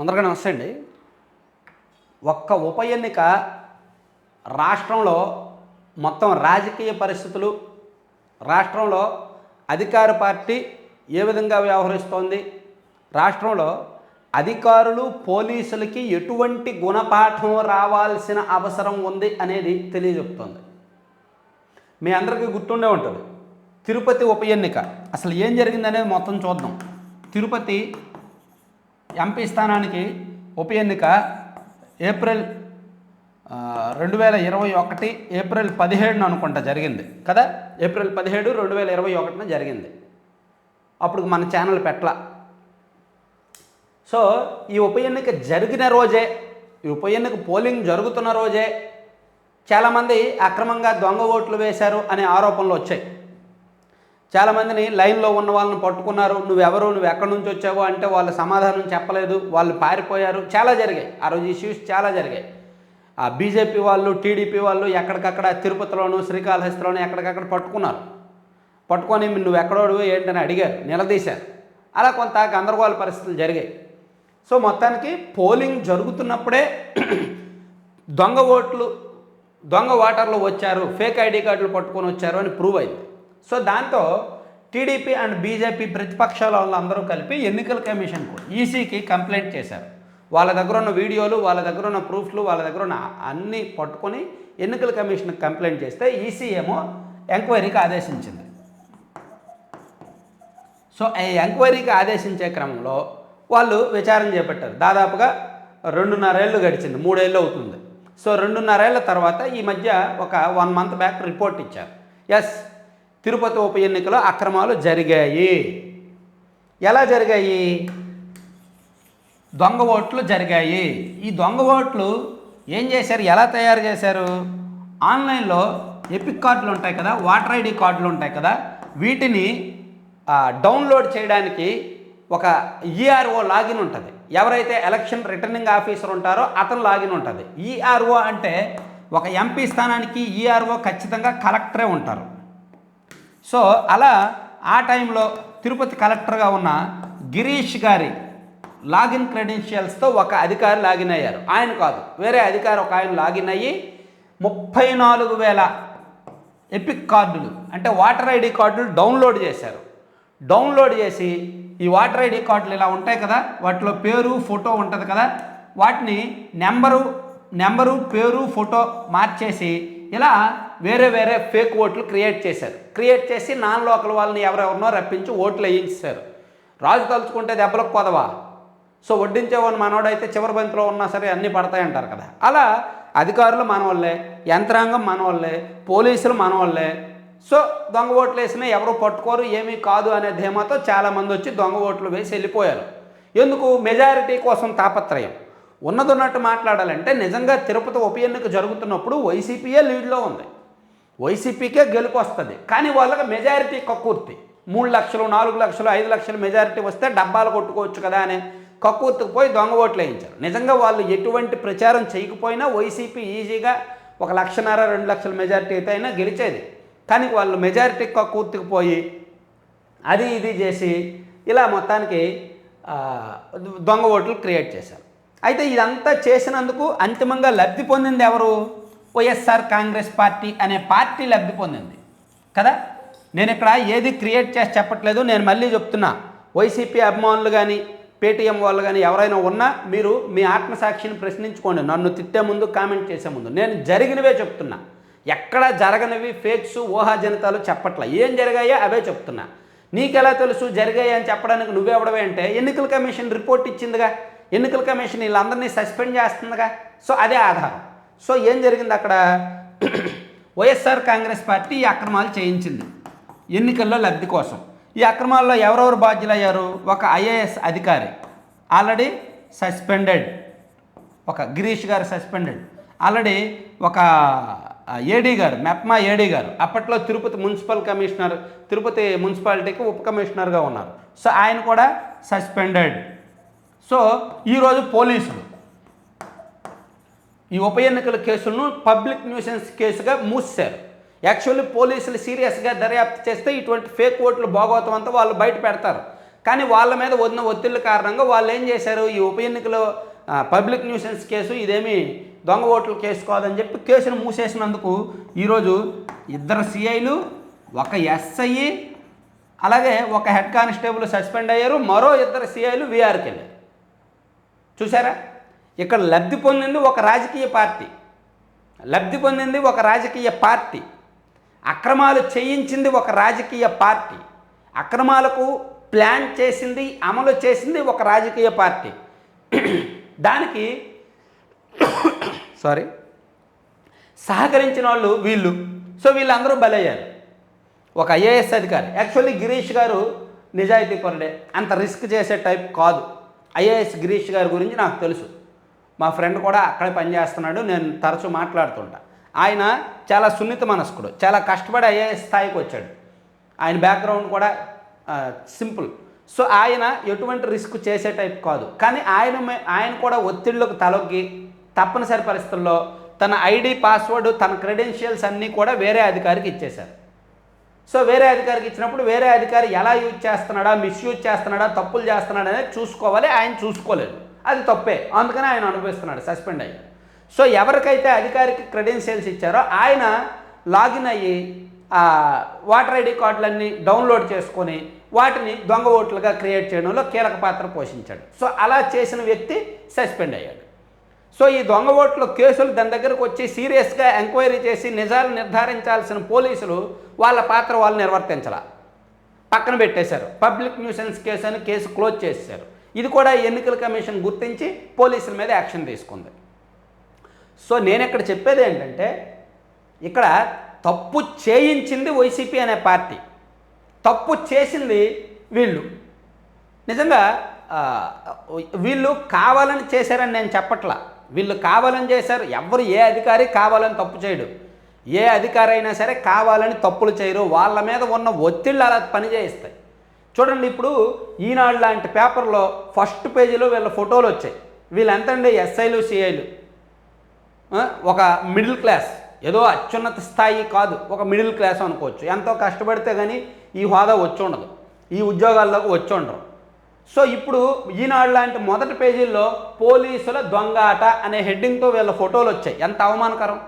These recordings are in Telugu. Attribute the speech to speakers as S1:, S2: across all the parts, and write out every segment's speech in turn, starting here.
S1: అందరికీ నమస్తే అండి. ఒక్క ఉప ఎన్నిక రాష్ట్రంలో మొత్తం రాజకీయ పరిస్థితులు రాష్ట్రంలో అధికార పార్టీ ఏ విధంగా వ్యవహరిస్తోంది రాష్ట్రంలో అధికారులు పోలీసులకి ఎటువంటి గుణపాఠం రావాల్సిన అవసరం ఉంది అనేది తెలియజెప్తోంది. మీ అందరికీ గుర్తుండే ఉంటుంది తిరుపతి ఉప ఎన్నిక అసలు ఏం జరిగిందనేది మొత్తం చూద్దాం. తిరుపతి ఎంపీ స్థానానికి ఉప ఎన్నిక ఏప్రిల్ రెండు వేల ఇరవై ఒకటి ఏప్రిల్ పదిహేడున అనుకుంటా జరిగింది. కదా? ఏప్రిల్ పదిహేడు రెండు వేల ఇరవై ఒకటిన జరిగింది. అప్పుడు మన ఛానల్ పెట్టల. సో ఈ ఉప ఎన్నిక జరిగిన రోజే ఈ ఉప ఎన్నిక పోలింగ్ జరుగుతున్న రోజే చాలామంది అక్రమంగా దొంగ ఓట్లు వేశారు అనే ఆరోపణలు వచ్చాయి. చాలామందిని లైన్లో ఉన్న వాళ్ళని పట్టుకున్నారు నువ్వెవరు నువ్వు ఎక్కడి నుంచి వచ్చావు? అంటే వాళ్ళు సమాధానం చెప్పలేదు వాళ్ళు పారిపోయారు. చాలా జరిగాయి. ఆ రోజు ఇష్యూస్ చాలా జరిగాయి. ఆ బీజేపీ వాళ్ళు టీడీపీ వాళ్ళు ఎక్కడికక్కడ తిరుపతిలోను శ్రీకాళహస్తిలోను ఎక్కడికక్కడ పట్టుకున్నారు. పట్టుకొని నువ్వు ఎక్కడోడు? ఏంటని అడిగారు. నిలదీశారు. అలా కొంత గందరగోళ పరిస్థితులు జరిగాయి. సో మొత్తానికి పోలింగ్ జరుగుతున్నప్పుడే దొంగ ఓట్లు దొంగ ఓటర్లు వచ్చారు ఫేక్ ఐడి కార్డులు పట్టుకొని వచ్చారు అని ప్రూవ్ అయింది. సో దాంతో టీడీపీ అండ్ బీజేపీ ప్రతిపక్షాల వాళ్ళందరూ కలిపి ఎన్నికల కమిషన్కు ఈసీకి కంప్లైంట్ చేశారు. వాళ్ళ దగ్గర ఉన్న వీడియోలు వాళ్ళ దగ్గర ఉన్న ప్రూఫ్లు వాళ్ళ దగ్గర ఉన్న అన్నీ పట్టుకొని ఎన్నికల కమిషన్కి కంప్లైంట్ చేస్తే ఈసీ ఏమో ఎంక్వైరీకి ఆదేశించింది. సో ఈ ఎంక్వైరీకి ఆదేశించే క్రమంలో వాళ్ళు విచారణ చేపట్టారు. దాదాపుగా రెండున్నరేళ్ళు గడిచింది మూడేళ్ళు అవుతుంది. సో రెండున్నరేళ్ళ తర్వాత ఈ మధ్య ఒక వన్ మంత్ బ్యాక్ రిపోర్ట్ ఇచ్చారు. ఎస్ తిరుపతి ఉప ఎన్నికలో అక్రమాలు జరిగాయి. ఎలా జరిగాయి? దొంగ ఓట్లు జరిగాయి. ఈ దొంగ ఓట్లు ఏం చేశారు? ఎలా తయారు చేశారు? ఆన్లైన్లో ఎపిక్ కార్డులు ఉంటాయి కదా వాటర్ ఐడి కార్డులు ఉంటాయి కదా వీటిని డౌన్లోడ్ చేయడానికి ఒక ఈఆర్ఓ లాగిన్ ఉంటుంది. ఎవరైతే ఎలక్షన్ రిటర్నింగ్ ఆఫీసర్ ఉంటారో అతను లాగిన్ ఉంటుంది. ఈఆర్ఓ అంటే ఒక ఎంపీ స్థానానికి ఈఆర్ఓ ఖచ్చితంగా కలెక్టరే ఉంటారు. సో అలా ఆ టైంలో తిరుపతి కలెక్టర్గా ఉన్న గిరీష్ గారి లాగిన్ క్రెడెన్షియల్స్తో ఒక అధికారి లాగిన్ అయ్యారు. ఆయన కాదు వేరే అధికారి ఒక ఆయన లాగిన్ అయ్యి ముప్పై నాలుగు వేల ఎపిక్ కార్డులు అంటే వాటర్ ఐడి కార్డులు డౌన్లోడ్ చేశారు. డౌన్లోడ్ చేసి ఈ వాటర్ ఐడి కార్డులు ఇలా ఉంటాయి కదా వాటిలో పేరు ఫోటో ఉంటుంది కదా వాటిని నెంబరు నెంబరు పేరు ఫోటో మార్చేసి ఇలా వేరే వేరే ఫేక్ ఓట్లు క్రియేట్ చేశారు. క్రియేట్ చేసి నాన్ లోకల్ వాళ్ళని ఎవరెవరినో రప్పించి ఓట్లు వేయించారు రాజు తలుచుకుంటే దెబ్బలకు కొదవా సో వడ్డించేవాడు మనోడైతే చివరి బంతిలో ఉన్నా సరే అన్నీ పడతాయంటారు కదా. అలా అధికారులు మనవాళ్ళే యంత్రాంగం మనవాళ్ళే పోలీసులు మనవాళ్ళే సో దొంగ ఓట్లు వేసినా ఎవరు పట్టుకోరు ఏమీ కాదు అనే ధీమాతో చాలామంది వచ్చి దొంగ ఓట్లు వేసి వెళ్ళిపోయారు. ఎందుకు? మెజారిటీ కోసం తాపత్రయం. ఉన్నదొన్నట్టు మాట్లాడాలంటే నిజంగా తిరుపతి ఉప ఎన్నిక జరుగుతున్నప్పుడు వైసీపీయే లీడ్లో ఉంది. వైసీపీకే గెలుపు వస్తుంది. కానీ వాళ్ళకి మెజారిటీ కక్కుర్తి మూడు లక్షలు నాలుగు లక్షలు ఐదు లక్షలు మెజారిటీ వస్తే డబ్బాలు కొట్టుకోవచ్చు కదా అని కక్కుర్తికి పోయి దొంగ ఓట్లు వేయించారు. నిజంగా వాళ్ళు ఎటువంటి ప్రచారం చేయకపోయినా వైసీపీ ఈజీగా ఒక లక్షన్నర రెండు లక్షల మెజారిటీ అయితే అయినా గెలిచేది. కానీ వాళ్ళు మెజారిటీ కక్కుర్తికి పోయి అది ఇది చేసి ఇలా మొత్తానికి దొంగ ఓట్లు క్రియేట్ చేశారు. అయితే ఇదంతా చేసినందుకు అంతిమంగా లబ్ధి పొందింది ఎవరు? వైఎస్ఆర్ కాంగ్రెస్ పార్టీ అనే పార్టీ లబ్ధి పొందింది. కదా? నేను ఇక్కడ ఏది క్రియేట్ చేసి చెప్పట్లేదు నేను మళ్ళీ చెప్తున్నా. వైసీపీ అభిమానులు కానీ పేటీఎం వాళ్ళు కానీ ఎవరైనా ఉన్నా మీరు మీ ఆత్మసాక్షిని ప్రశ్నించుకోండి. నన్ను తిట్టే ముందు కామెంట్ చేసే ముందు. నేను జరిగినవే చెప్తున్నా. ఎక్కడ జరగనివి ఫేక్స్ ఊహాజనితాలు చెప్పట్లే. ఏం జరిగాయో అవే చెప్తున్నా. నీకెలా తెలుసు జరిగాయి అని చెప్పడానికి నువ్వెవడవే అంటే ఎన్నికల కమిషన్ రిపోర్ట్ ఇచ్చిందిగా. ఎన్నికల కమిషన్ వీళ్ళందరినీ సస్పెండ్ చేస్తుందిగా. సో అదే ఆధారం. సో ఏం జరిగింది అక్కడ? వైఎస్ఆర్ కాంగ్రెస్ పార్టీ ఈ అక్రమాలు చేయించింది ఎన్నికల్లో లబ్ధి కోసం. ఈ అక్రమాల్లో ఎవరెవరు బాధ్యులయ్యారు? ఒక ఐఏఎస్ అధికారి. Already suspended. ఒక గిరీష్ గారు సస్పెండెడ్. ఆల్రెడీ ఒక ఏడీ గారు మెప్మా ఏడీ గారు అప్పట్లో తిరుపతి మున్సిపల్ కమిషనర్ తిరుపతి మున్సిపాలిటీకి ఉప కమిషనర్గా ఉన్నారు. సో ఆయన కూడా సస్పెండెడ్. సో ఈరోజు పోలీసులు ఈ ఉప ఎన్నికల కేసులను పబ్లిక్ న్యూసెన్స్ కేసుగా మూసారు యాక్చువల్లీ పోలీసులు సీరియస్గా దర్యాప్తు చేస్తే ఇటువంటి ఫేక్ ఓట్లు భాగవతం అంతా వాళ్ళు బయట పెడతారు. కానీ వాళ్ళ మీద ఉన్న ఒత్తిళ్ళ కారణంగా వాళ్ళు ఏం చేశారు? ఈ ఉప ఎన్నికలో పబ్లిక్ న్యూసెన్స్ కేసు ఇదేమి దొంగ ఓట్లు కేసు కాదని చెప్పి కేసును మూసేసినందుకు ఈరోజు ఇద్దరు సిఐలు ఒక ఎస్ఐ అలాగే ఒక హెడ్ కానిస్టేబుల్ సస్పెండ్ అయ్యారు. మరో ఇద్దరు సిఐలు వీఆర్కి వెళ్ళారు. చూసారా ఇక్కడ లబ్ధి పొందింది ఒక రాజకీయ పార్టీ. లబ్ధి పొందింది ఒక రాజకీయ పార్టీ. అక్రమాలు చేయించింది ఒక రాజకీయ పార్టీ. అక్రమాలకు ప్లాన్ చేసింది అమలు చేసింది ఒక రాజకీయ పార్టీ. దానికి సారీ సహకరించిన వాళ్ళు వీళ్ళు. సో వీళ్ళందరూ బలయ్యారు. ఒక ఐఏఎస్ అధికారి. యాక్చువల్లీ గిరీష్ గారు నిజాయితీ కొనడే అంత రిస్క్ చేసే టైప్ కాదు. ఐఏఎస్ గిరీష్ గారి గురించి నాకు తెలుసు. మా ఫ్రెండ్ కూడా అక్కడే పనిచేస్తున్నాడు నేను తరచూ మాట్లాడుతుంటా. ఆయన చాలా సున్నిత మనస్కుడు చాలా కష్టపడి ఐఏఎస్ స్థాయికి వచ్చాడు. ఆయన బ్యాక్గ్రౌండ్ కూడా సింపుల్. సో ఆయన ఎటువంటి రిస్క్ చేసే టైప్ కాదు. కానీ ఆయన మే- ఆయన కూడా ఒత్తిళ్ళకు తలొగ్గి తప్పనిసరి పరిస్థితుల్లో తన ఐడి పాస్వర్డ్ తన క్రెడెన్షియల్స్ అన్నీ కూడా వేరే అధికారికి ఇచ్చేశారు. సో వేరే అధికారికి ఇచ్చినప్పుడు వేరే అధికారి ఎలా యూజ్ చేస్తున్నాడా మిస్యూజ్ చేస్తున్నాడా తప్పులు చేస్తున్నాడా అనేది చూసుకోవాలి ఆయన చూసుకోలేదు. అది తప్పే. అందుకనే ఆయన అనుభవిస్తున్నాడు సస్పెండ్ అయ్యి. సో ఎవరికైతే అధికారికి క్రెడెన్షియల్స్ ఇచ్చారో ఆయన లాగిన్ అయ్యి వాటర్ ఐడి కార్డులన్నీ డౌన్లోడ్ చేసుకొని వాటిని దొంగ ఓట్లుగా క్రియేట్ చేయడంలో కీలక పాత్ర పోషించాడు. సో అలా చేసిన వ్యక్తి సస్పెండ్ అయ్యాడు. సో ఈ దొంగ ఓట్ల కేసులు దాని దగ్గరకు వచ్చి సీరియస్గా ఎంక్వైరీ చేసి నిజాలు నిర్ధారించాల్సిన పోలీసులు వాళ్ళ పాత్ర వాళ్ళు నిర్వర్తించాల. పక్కన పెట్టేశారు. పబ్లిక్ న్యూసెన్స్ కేసు అని కేసు క్లోజ్ చేశారు ఇది కూడా ఎన్నికల కమిషన్ గుర్తించి పోలీసుల మీద యాక్షన్ తీసుకుంది. సో నేను ఇక్కడ చెప్పేది ఏంటంటే ఇక్కడ తప్పు చేయించింది వైసీపీ అనే పార్టీ. తప్పు చేసింది వీళ్ళు. నిజంగా వీళ్ళు కావాలని చేశారని నేను చెప్పట్లా. వీళ్ళు కావాలని చేశారు ఎవరు ఏ అధికారి కావాలని తప్పు చేయడు. ఏ అధికారి అయినా సరే కావాలని తప్పులు చేయరు వాళ్ళ మీద ఉన్న ఒత్తిళ్ళు అలా పనిచేయిస్తాయి చూడండి ఇప్పుడు ఈనాడు లాంటి పేపర్లో ఫస్ట్ పేజీలో వీళ్ళ ఫోటోలు వచ్చాయి. వీళ్ళు ఎంతండి ఎస్ఐలు సిఐలు. ఒక మిడిల్ క్లాస్. ఏదో అత్యున్నత స్థాయి కాదు ఒక మిడిల్ క్లాస్ అనుకోవచ్చు. ఎంతో కష్టపడితే కానీ ఈ హోదా వచ్చి ఉండదు. ఈ ఉద్యోగాల్లోకి వచ్చి ఉండరు. సో ఇప్పుడు ఈనాడు లాంటి మొదటి పేజీల్లో పోలీసుల దొంగ ఆట అనే హెడ్డింగ్తో వీళ్ళ ఫోటోలు వచ్చాయి. ఎంత అవమానకరం.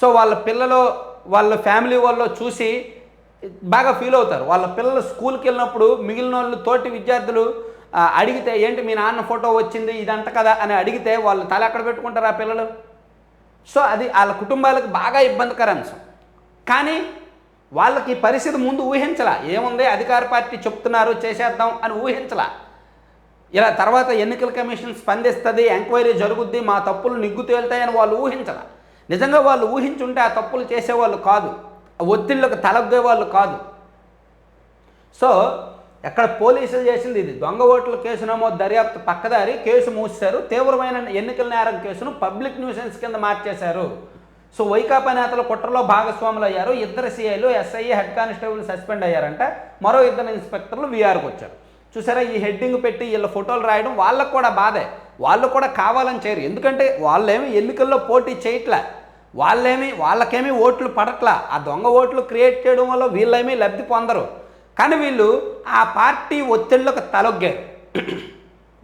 S1: సో వాళ్ళ పిల్లలు వాళ్ళ ఫ్యామిలీ వాళ్ళు చూసి బాగా ఫీల్ అవుతారు. వాళ్ళ పిల్లలు స్కూల్కి వెళ్ళినప్పుడు మిగిలిన వాళ్ళు తోటి విద్యార్థులు అడిగితే ఏంటి మీ నాన్న ఫోటో వచ్చింది? ఇదంట కదా? అని అడిగితే వాళ్ళు తల ఎక్కడ పెట్టుకుంటారు ఆ పిల్లలు? సో అది వాళ్ళ కుటుంబాలకు బాగా ఇబ్బందికర అంశం. కానీ వాళ్ళకి పరిస్థితి ముందు ఊహించలా. ఏముంది? అధికార పార్టీ చెప్తున్నారు చేసేద్దాం అని ఊహించలా. ఇలా తర్వాత ఎన్నికల కమిషన్ స్పందిస్తుంది ఎంక్వైరీ జరుగుద్ది మా తప్పులు నిగ్గు తేలుతాయని వాళ్ళు ఊహించాల. నిజంగా వాళ్ళు ఊహించుంటే ఆ తప్పులు చేసేవాళ్ళు కాదు. ఆ ఒత్తిళ్ళకు తలగ్గే వాళ్ళు కాదు. సో ఎక్కడ పోలీసులు చేసింది ఇది. దొంగ ఓట్ల కేసు నమోదు దర్యాప్తు పక్కదారి కేసు మూసారు తీవ్రమైన ఎన్నికల నేరం కేసును పబ్లిక్ న్యూసెన్స్ కింద మార్చేశారు. సో వైకాపా నేతలు కుట్రలో భాగస్వాములు అయ్యారు ఇద్దరు సిఐలు ఎస్ఐ హెడ్ కానిస్టేబుల్ సస్పెండ్ అయ్యారంట. మరో ఇద్దరు ఇన్స్పెక్టర్లు వీఆర్కి వచ్చారు. చూసారా ఈ హెడ్డింగ్ పెట్టి వీళ్ళ ఫోటోలు రాయడం వాళ్ళకు కూడా బాధే. వాళ్ళు కూడా కావాలని చేయరు. ఎందుకంటే వాళ్ళేమి ఎన్నికల్లో పోటీ చేయట్లే. వాళ్ళేమి వాళ్ళకేమీ ఓట్లు పడట్లా. ఆ దొంగ ఓట్లు క్రియేట్ చేయడం వల్ల వీళ్ళేమీ లబ్ధి పొందరు. కానీ వీళ్ళు ఆ పార్టీ ఒత్తిళ్ళకు తలొగ్గారు.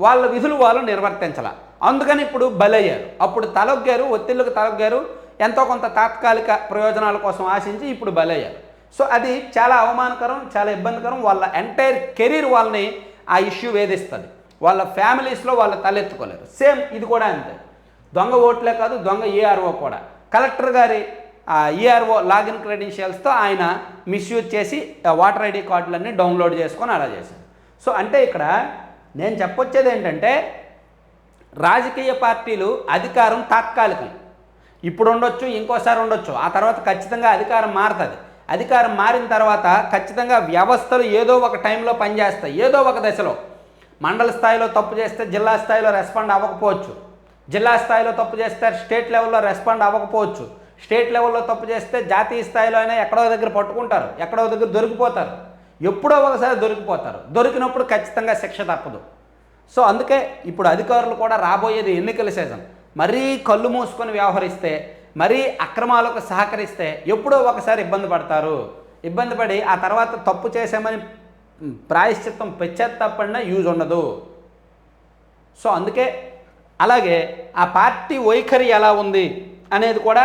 S1: వాళ్ళ విధులు వాళ్ళు నిర్వర్తించాల. అందుకని ఇప్పుడు బలయ్యారు. అప్పుడు తలొగ్గారు ఒత్తిళ్ళకు తలొగ్గారు. ఎంతో కొంత తాత్కాలిక ప్రయోజనాల కోసం ఆశించి ఇప్పుడు బలయ్యారు. సో అది చాలా అవమానకరం చాలా ఇబ్బందికరం. వాళ్ళ ఎంటైర్ కెరీర్ వాళ్ళని ఆ ఇష్యూ వేధిస్తుంది. వాళ్ళ ఫ్యామిలీస్లో వాళ్ళు తలెత్తుకోలేరు. సేమ్ ఇది కూడా అంతే. దొంగ ఓట్లే కాదు దొంగ ఏఆర్ఓ కూడా. కలెక్టర్ గారి ఈఆర్ఓ లాగిన్ క్రెడెన్షియల్స్తో ఆయన మిస్యూజ్ చేసి వాటర్ ఐడి కార్డులన్నీ డౌన్లోడ్ చేసుకొని అలా చేశారు. సో అంటే ఇక్కడ నేను చెప్పొచ్చేది ఏంటంటే రాజకీయ పార్టీలు అధికారం తాత్కాలికం ఇప్పుడు ఉండొచ్చు ఇంకోసారి ఉండొచ్చు. ఆ తర్వాత ఖచ్చితంగా అధికారం మారుతుంది. అధికారం మారిన తర్వాత ఖచ్చితంగా వ్యవస్థలు ఏదో ఒక టైంలో పనిచేస్తాయి. ఏదో ఒక దశలో. మండల స్థాయిలో తప్పు చేస్తే జిల్లా స్థాయిలో రెస్పాండ్ అవ్వకపోవచ్చు. జిల్లా స్థాయిలో తప్పు చేస్తే స్టేట్ లెవెల్లో రెస్పాండ్ అవ్వకపోవచ్చు. స్టేట్ లెవెల్లో తప్పు చేస్తే జాతీయ స్థాయిలో అయినా ఎక్కడో దగ్గర పట్టుకుంటారు. ఎక్కడో దగ్గర దొరికిపోతారు. ఎప్పుడో ఒకసారి దొరికిపోతారు. దొరికినప్పుడు ఖచ్చితంగా శిక్ష తప్పదు. సో అందుకే ఇప్పుడు అధికారులు కూడా రాబోయేది ఎన్నికల సీజన్. మరీ కళ్ళు మూసుకొని వ్యవహరిస్తే మరీ అక్రమాలకు సహకరిస్తే ఎప్పుడో ఒకసారి ఇబ్బంది పడతారు. ఇబ్బంది పడి ఆ తర్వాత తప్పు చేశామని ప్రాయశ్చిత్తం పశ్చాత్తాపడినా యూజ్ ఉండదు. సో అందుకే అలాగే ఆ పార్టీ వైఖరి ఎలా ఉంది అనేది కూడా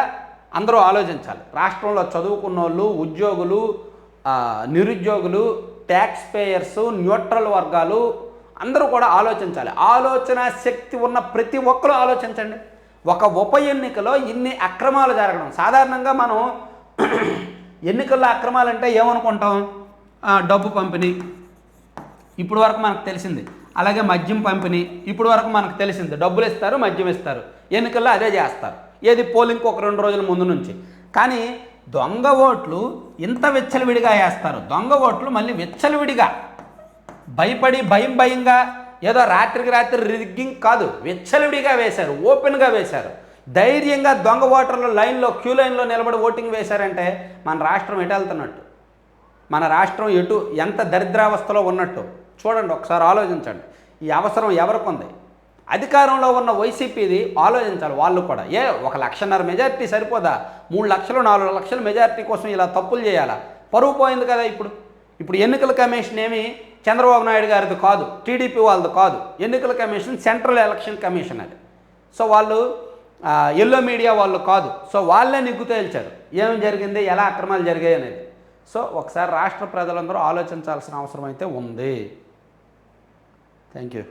S1: అందరూ ఆలోచించాలి. రాష్ట్రంలో చదువుకున్న వాళ్ళు ఉద్యోగులు నిరుద్యోగులు ట్యాక్స్ పేయర్స్ న్యూట్రల్ వర్గాలు అందరూ కూడా ఆలోచించాలి. ఆలోచన శక్తి ఉన్న ప్రతి ఒక్కరూ ఆలోచించండి. ఒక ఉప ఎన్నికలో ఇన్ని అక్రమాలు జరగడం. సాధారణంగా మనం ఎన్నికల్లో అక్రమాలు అంటే ఏమనుకుంటాం డబ్బు పంపిణీ. ఇప్పుడు వరకు మనకు తెలిసింది. అలాగే మద్యం పంపిణీ. ఇప్పుడు వరకు మనకు తెలిసింది. డబ్బులు ఇస్తారు మద్యం ఇస్తారు. ఎన్నికల్లో అదే చేస్తారు. ఏది పోలింగ్కి ఒక రెండు రోజుల ముందు నుంచి. కానీ దొంగ ఓట్లు ఇంత విచ్చలవిడిగా వేస్తారు. దొంగ ఓట్లు మళ్ళీ విచ్చలవిడిగా. భయపడి భయం భయంగా ఏదో రాత్రికి రాత్రి రిగ్గింగ్ కాదు విచ్చలవిడిగా వేశారు ఓపెన్గా వేశారు. ధైర్యంగా దొంగ ఓటర్లు లైన్లో క్యూ లైన్లో నిలబడి ఓటింగ్ వేశారంటే మన రాష్ట్రం ఎటు వెళ్తున్నట్టు? మన రాష్ట్రం ఎటు ఎంత దరిద్రావస్థలో ఉన్నట్టు? చూడండి ఒకసారి ఆలోచించండి. ఈ అవసరం ఎవరికి ఉంది? అధికారంలో ఉన్న వైసీపీది ఆలోచించాలి వాళ్ళు కూడా. ఏ ఒక లక్షన్నర మెజారిటీ సరిపోదా? మూడు లక్షలు నాలుగు లక్షల మెజారిటీ కోసం ఇలా తప్పులు చేయాలా? పరువు పోయింది కదా ఇప్పుడు. ఇప్పుడు ఎన్నికల కమిషన్ ఏమి చంద్రబాబు నాయుడు గారిది కాదు టీడీపీ వాళ్ళది కాదు. ఎన్నికల కమిషన్ సెంట్రల్ ఎలక్షన్ కమిషన్ అది. సో వాళ్ళు ఎల్లో మీడియా వాళ్ళు కాదు. సో వాళ్ళే నిగ్గు తేల్చారు. ఏం జరిగింది ఎలా అక్రమాలు జరిగాయి అనేది. సో ఒకసారి రాష్ట్ర ప్రజలందరూ ఆలోచించాల్సిన అవసరం అయితే ఉంది. Thank you